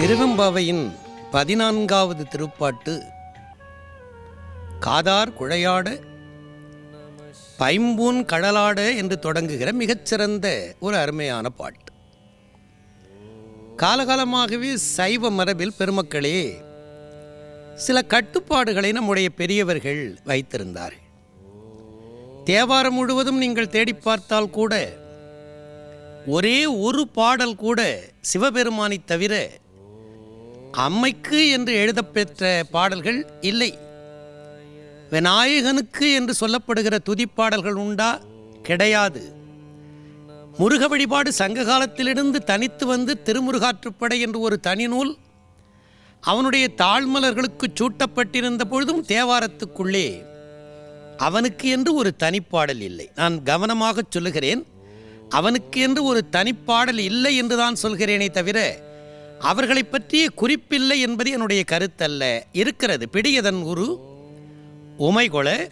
திருவெம்பாவையின் பதினான்காவது திருப்பாட்டு காதார் குழையாட பைம்பூன் கடலாட என்று தொடங்குகிற மிகச்சிறந்த ஒரு அருமையான பாட்டு. காலகாலமாகவே சைவ மரபில் பெருமக்களே சில கட்டுப்பாடுகளை நம்முடைய பெரியவர்கள் வைத்திருந்தார்கள். தேவாரம் முழுவதும் நீங்கள் தேடி பார்த்தால் கூட ஒரே ஒரு பாடல் கூட சிவபெருமானைத் தவிர அம்மைக்கு என்று எழுதப்பெற்ற பாடல்கள் இல்லை. விநாயகனுக்கு என்று சொல்லப்படுகிற துதிப்பாடல்கள் உண்டா? கிடையாது. முருக வழிபாடு சங்க காலத்திலிருந்து தனித்து வந்து திருமுருகாற்றுப்படை என்று ஒரு தனி நூல் அவனுடைய தாழ்மலர்களுக்கு சூட்டப்பட்டிருந்த பொழுதும் தேவாரத்துக்குள்ளே. அவனுக்கு என்று ஒரு தனிப்பாடல் இல்லை. நான் கவனமாக சொல்லுகிறேன். அவனுக்கு என்று ஒரு தனிப்பாடல் இல்லை என்று தான் சொல்கிறேனே தவிர அவர்களை பற்றிய குறிப்பில்லை என்பது என்னுடைய கருத்தல்ல. இருக்கிறது. பிடியதன் உரு உமைகொள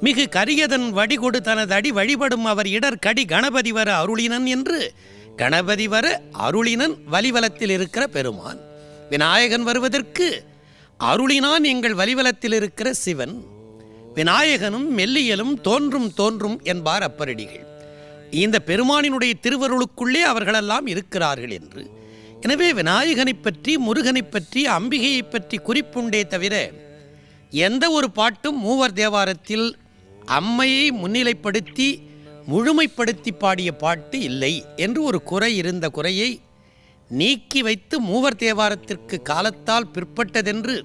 மிகு கரியதன் வடிகொடு தனது அடி வழிபடும் அவர் இடர் கடி கணபதி வர அருளினன் என்று கணபதி வர அருளினன் வலிவலத்தில் இருக்கிற பெருமான். விநாயகன் வருவதற்கு அருளினான் எங்கள் வலிவலத்தில் இருக்கிற சிவன். விநாயகனும் மெல்லியலும் தோன்றும் தோன்றும் என்பார் அப்பரடிகள். இந்த பெருமானினுடைய திருவருளுக்குள்ளே அவர்களெல்லாம் இருக்கிறார்கள் என்று. எனவே விநாயகனைப் பற்றி முருகனை பற்றி அம்பிகையைப் பற்றி குறிப்புண்டே தவிர எந்த ஒரு பாட்டும் மூவர் தேவாரத்தில் அம்மையை முன்னிலைப்படுத்தி முழுமைப்படுத்தி பாடிய பாட்டு இல்லை என்று ஒரு குறை இருந்த குறையை நீக்கி வைத்து மூவர் தேவாரத்திற்கு காலத்தால் பிற்பட்டதென்று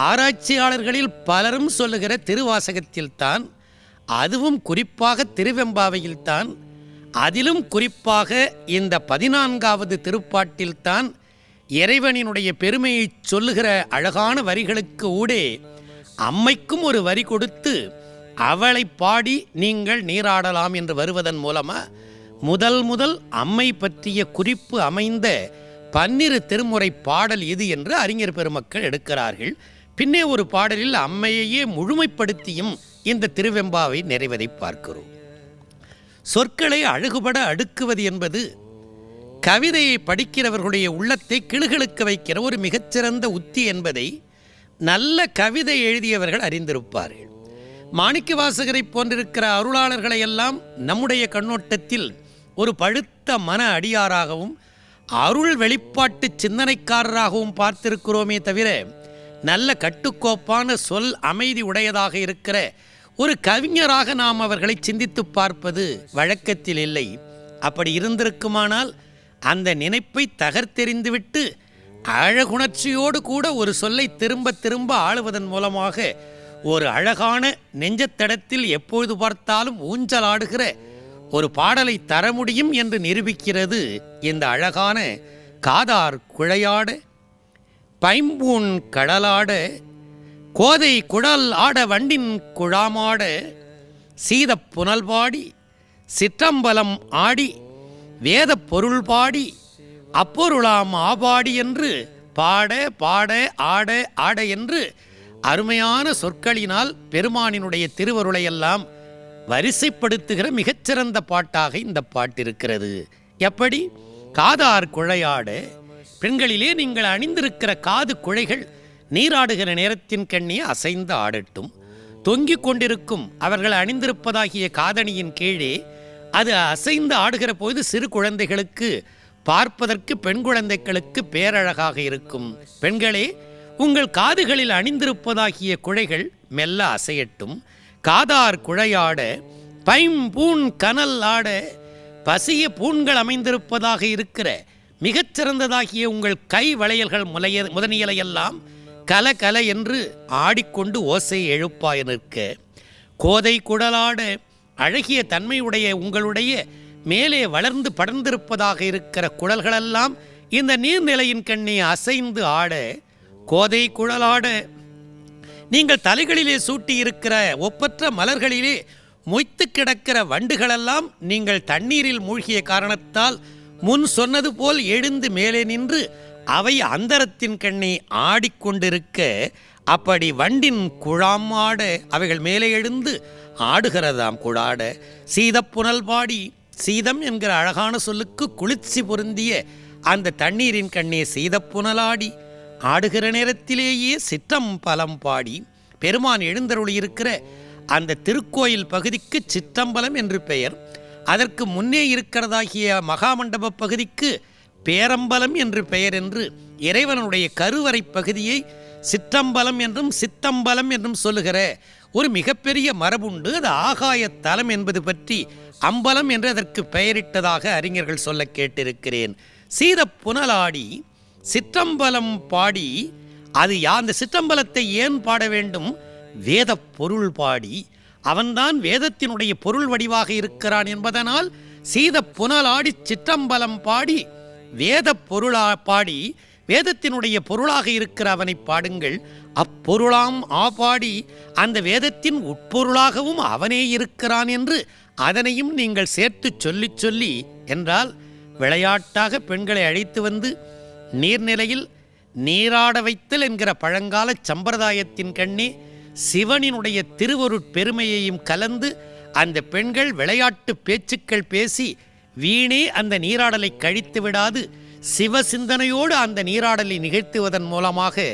ஆராய்ச்சியாளர்களில் பலரும் சொல்லுகிற திருவாசகத்தில்தான் அதுவும் குறிப்பாக திருவெம்பாவையில்தான் அதிலும் குறிப்பாக இந்த பதினான்காவது திருப்பாட்டில்தான் இறைவனினுடைய பெருமையை சொல்லுகிற அழகான வரிகளுக்கு ஊடே அம்மைக்கும் ஒரு வரி கொடுத்து அவளை பாடி நீங்கள் நீராடலாம் என்று வருவதன் மூலமாக முதல் முதல் அம்மை பற்றிய குறிப்பு அமைந்த பன்னிரு திருமுறை பாடல் இது என்று அறிஞர் பெருமக்கள் எடுக்கிறார்கள். பின்னே ஒரு பாடலில் அம்மையையே முழுமைப்படுத்தியும் இந்த திருவெம்பாவை நிறைவதை பார்க்கிறோம். சொற்களை அழகுபட அடுக்குவது என்பது கவிதையை படிக்கிறவர்களுடைய உள்ளத்தை கிளுகிழுக்க வைக்கிற ஒரு மிகச்சிறந்த உத்தி என்பதை நல்ல கவிதை எழுதியவர்கள் அறிந்திருப்பார்கள். மாணிக்க வாசகரை போன்றிருக்கிற அருளாளர்களை எல்லாம் நம்முடைய கண்ணோட்டத்தில் ஒரு பழுத்த மன அடியாராகவும் அருள் வெளிப்பாட்டு சிந்தனைக்காரராகவும் பார்த்திருக்கிறோமே தவிர நல்ல கட்டுக்கோப்பான சொல் அமைதி உடையதாக இருக்கிற ஒரு கவிஞராக நாம் அவர்களை சிந்தித்து பார்ப்பது வழக்கத்தில் இல்லை. அப்படி இருந்திருக்குமானால் அந்த நினைப்பை தகர்த்தெறிந்துவிட்டு அழகுணர்ச்சியோடு கூட ஒரு சொல்லை திரும்ப திரும்ப ஆளுவதன் மூலமாக ஒரு அழகான நெஞ்சத்தடத்தில் எப்பொழுது பார்த்தாலும் ஊஞ்சலாடுகிற ஒரு பாடலை தர முடியும் என்று நிரூபிக்கிறது இந்த அழகான காதார் குழையாட பைம்பூன் கடலாட கோதை குழல் ஆட வண்டின் குழாமாட சீதப் புனல் பாடி சிற்றம்பலம் ஆடி வேதப் பொருள் பாடி அப்பொருளாம் ஆபாடி என்று பாட பாட ஆட ஆட என்று அருமையான சொற்களினால் பெருமானினுடைய திருவருளையெல்லாம் வரிசைப்படுத்துகிற மிகச்சிறந்த பாட்டாக இந்த பாட்டு இருக்கிறது. எப்படி? காதார் குழையாட பெண்களிலே நீங்கள் அணிந்திருக்கிற காது குழைகள் நீராடுகிற நேரத்தின் கண்ணே அசைந்து ஆடட்டும். தொங்கிக் கொண்டிருக்கும் அவர்கள் அணிந்திருப்பதாகிய காதணியின் கீழே அது அசைந்து ஆடுகிற போது சிறு குழந்தைகளுக்கு பார்ப்பதற்கு பெண் குழந்தைகளுக்கு பேரழகாக இருக்கும். பெண்களே உங்கள் காதுகளில் அணிந்திருப்பதாகிய குழைகள் மெல்ல அசையட்டும். காதார் குழையாட பைம்பூன் கனல் ஆட பசிய பூண்கள் அமைந்திருப்பதாக இருக்கிற மிகச்சிறந்ததாகிய உங்கள் கை வளையல்கள் முலைய முதனியலையெல்லாம் கல கல என்று ஆடிக்கொண்டு ஓசை எழுப்பாய நிற்க. கோதை குடலாட அழகிய தன்மையுடைய உங்களுடைய மேலே வளர்ந்து படர்ந்திருப்பதாக இருக்கிற குழல்களெல்லாம் இந்த நீர்நிலையின் கண்ணே அசைந்து ஆட. கோதை குழலாட நீங்கள் தலைகளிலே சூட்டியிருக்கிற ஒப்பற்ற மலர்களிலே மொய்த்து கிடக்கிற வண்டுகளெல்லாம் நீங்கள் தண்ணீரில் மூழ்கிய காரணத்தால் முன் சொன்னது போல் எழுந்து மேலே நின்று அவை அந்தரத்தின் கண்ணே ஆடிக்கொண்டிருக்க அப்படி வண்டின் குழாம் ஆட அவைகள் மேலே எழுந்து ஆடுகிறதாம் குழாட சீதப்புனல் பாடி சீதம் என்கிற அழகான சொல்லுக்கு குளிர்ச்சி பொருந்திய அந்த தண்ணீரின் கண்ணே செய்த புனலாடி ஆடுகிற நேரத்திலேயே சிற்றம் பலம் பாடி பெருமான் எழுந்தருளியிருக்கிற அந்த திருக்கோயில் பகுதிக்கு சிற்றம்பலம் என்று பெயர். அதற்கு முன்னே இருக்கிறதாகிய மகாமண்டப பகுதிக்கு பேரம்பலம் என்று பெயர் என்று இறைவனுடைய கருவறை பகுதியை சிற்றம்பலம் என்றும் சித்தம்பலம் என்றும் சொல்லுகிற ஒரு மிகப்பெரிய மரபுண்டு அது ஆகாய தலம் என்பது பற்றி அம்பலம் என்று அதற்கு பெயரிட்டதாக அறிஞர்கள் சொல்ல கேட்டிருக்கிறேன். சீத புனலாடி சிற்றம்பலம் பாடி அது யா அந்த சிற்றம்பலத்தை ஏன் பாட வேண்டும்? வேத பொருள் பாடி அவன்தான் வேதத்தினுடைய பொருள் வடிவாக இருக்கிறான் என்பதனால் சீத புனலாடி சிற்றம்பலம் பாடி வேத பொருளா பாடி வேதத்தினுடைய பொருளாக இருக்கிற அவனை பாடுங்கள். அப்பொருளாம் ஆ பாடி அந்த வேதத்தின் உட்பொருளாகவும் அவனே இருக்கிறான் என்று அதனையும் நீங்கள் சேர்த்து சொல்லிச் சொல்லி என்றால் விளையாட்டாக பெண்களை அழைத்து வந்து நீர்நிலையில் நீராட வைத்தல் என்கிற பழங்கால சம்பிரதாயத்தின் கண்ணே சிவனினுடைய திருவருட்பெருமையையும் கலந்து அந்த பெண்கள் விளையாட்டு பேச்சுக்கள் பேசி வீணே அந்த நீராடலை கழித்து விடாது. சிவ சிந்தனையோடு அந்த நீராடலை நிகழ்த்துவதன் மூலமாக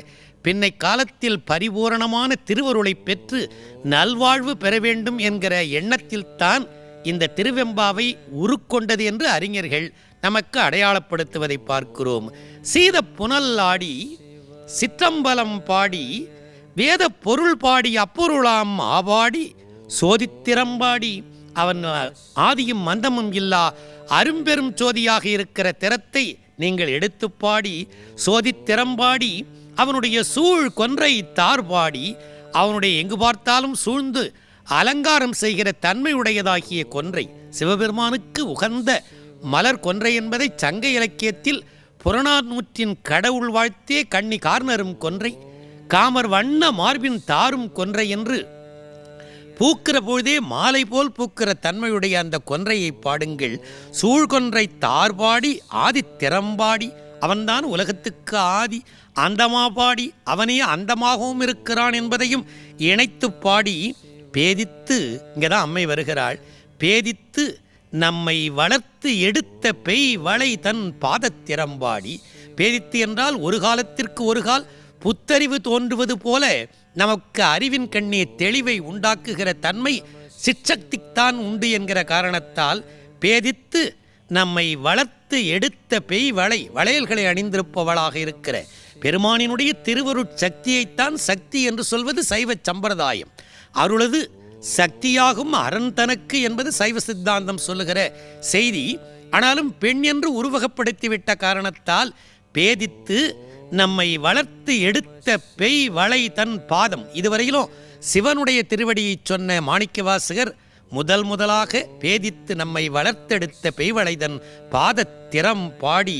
பின்னை காலத்தில் பரிபூரணமான திருவருளை பெற்று நல்வாழ்வு பெற வேண்டும் என்கிற எண்ணத்தில்தான் இந்த திருவெம்பாவை உருக்கொண்டது என்று அறிஞர்கள் நமக்கு அடையாளப்படுத்துவதை பார்க்கிறோம். சீத புனல் ஆடி சிற்றம்பலம் பாடி வேத பொருள் பாடி அப்பொருளாம் ஆவாடி சோதித்திறம்பாடி அவன் ஆதியும் மந்தமும் இல்லா அரும்பெரும் சோதியாக இருக்கிற திறத்தை நீங்கள் எடுத்து பாடி சோதித்திறம்பாடி அவனுடைய சூழ் கொன்றை தார்பாடி அவனுடைய எங்கு பார்த்தாலும் சூழ்ந்து அலங்காரம் செய்கிற தன்மையுடையதாகிய கொன்றை சிவபெருமானுக்கு உகந்த மலர் கொன்றை என்பதை சங்க இலக்கியத்தில் புறநானூற்றின் கடவுள் வாழ்த்தே கண்ணி கார்னரும் கொன்றை காமர் வண்ண மார்பின் தாரும் கொன்றை என்று பூக்கிற பொழுதே மாலை போல் பூக்கிற தன்மையுடைய அந்த கொன்றையை பாடுங்கள். சூழ்கொன்றை தார்பாடி ஆதி திறம்பாடி அவன்தான் உலகத்துக்கு ஆதி. அந்தமா பாடி அவனே அந்தமாகவும் இருக்கிறான் என்பதையும் இணைத்து பாடி பேதித்து இங்கதான் அம்மை வருகிறாள் பேதித்து நம்மை வளர்த்து எடுத்த பெய் வளை தன் பாதத்திறம்பாடி பேதித்து என்றால் ஒரு காலத்திற்கு ஒரு கால் புத்தறிவு தோன்றுவது போல நமக்கு அறிவின் கண்ணே தெளிவை உண்டாக்குகிற தன்மை சிற்சக்தித்தான் உண்டு என்கிற காரணத்தால் பேதித்து நம்மை வளர்த்து எடுத்த பெய் வளை வளையல்களை அணிந்திருப்பவளாக இருக்கிற பெருமானினுடைய திருவருட் சக்தியைத்தான் சக்தி என்று சொல்வது சைவ சம்பிரதாயம். அருளது சக்தியாகும் அரண் தனக்கு என்பது சைவ சித்தாந்தம் சொல்லுகிற செய்தி. ஆனாலும் பெண் என்று உருவகப்படுத்திவிட்ட காரணத்தால் பேதித்து நம்மை வளர்த்து எடுத்த பெய் வளை தன் பாதம். இதுவரையிலும் சிவனுடைய திருவடியை சொன்ன மாணிக்கவாசகர் முதல் முதலாக பேதித்து நம்மை வளர்த்தெடுத்த பெய்வளைதன் பாதத்திறம் பாடி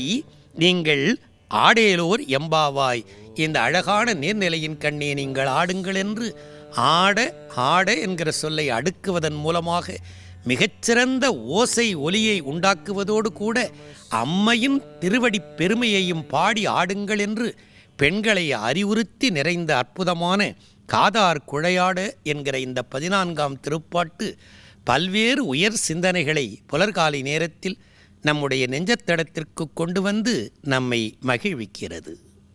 நீங்கள் ஆடேலோர் எம்பாவாய் இந்த அழகான நீர்நிலையின் கண்ணே நீங்கள் ஆடுங்கள் என்று ஆட ஆட என்கிற சொல்லை அடுக்குவதன் மூலமாக மிகச்சிறந்த ஓசை ஒலியை உண்டாக்குவதோடு கூட அம்மையின் திருவடிப் பெருமையையும் பாடி ஆடுங்கள் என்று பெண்களை அறிவுறுத்தி நிறைந்த அற்புதமான காதார் குழையாட என்கிற இந்த பதினான்காம் திருப்பாட்டு பல்வேறு உயர் சிந்தனைகளை புலர்காலை நேரத்தில் நம்முடைய நெஞ்சத்தடத்திற்கு கொண்டு வந்து நம்மை மகிழ்விக்கிறது.